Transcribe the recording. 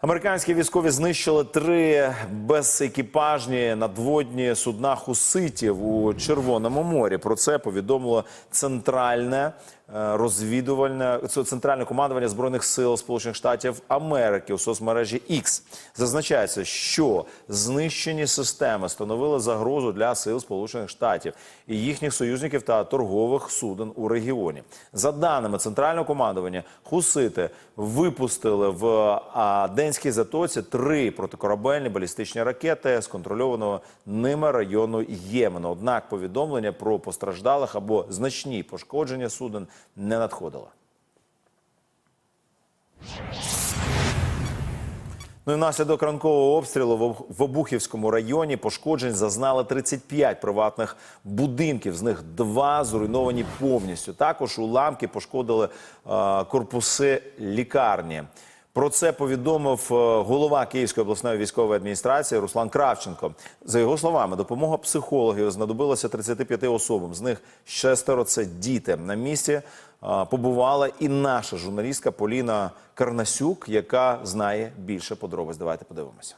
Американські військові знищили три безекіпажні надводні судна хуситів у Червоному морі. Про це повідомило центральне розвідувальне центральне командування збройних сил Сполучених Штатів Америки у соцмережі X. Зазначається, що знищені системи становили загрозу для сил Сполучених Штатів і їхніх союзників та торгових суден у регіоні. За даними центрального командування, хусити випустили в Аденській затоці три протикорабельні балістичні ракети з контрольованого ними району Ємену. Однак повідомлення про постраждалих або значні пошкодження суден не надходила. Ну і внаслідок ранкового обстрілу в Об- в Обухівському районі пошкоджень зазнали 35 приватних будинків. З них два зруйновані повністю. Також уламки пошкодили е, корпуси лікарні. Про це повідомив е, голова Київської обласної військової адміністрації Руслан Кравченко. За його словами, допомога психологів знадобилася 35 особам. З них шестеро це діти. На місці е, побувала і наша журналістка Поліна Карнасюк, яка знає більше подробиць. Давайте подивимося.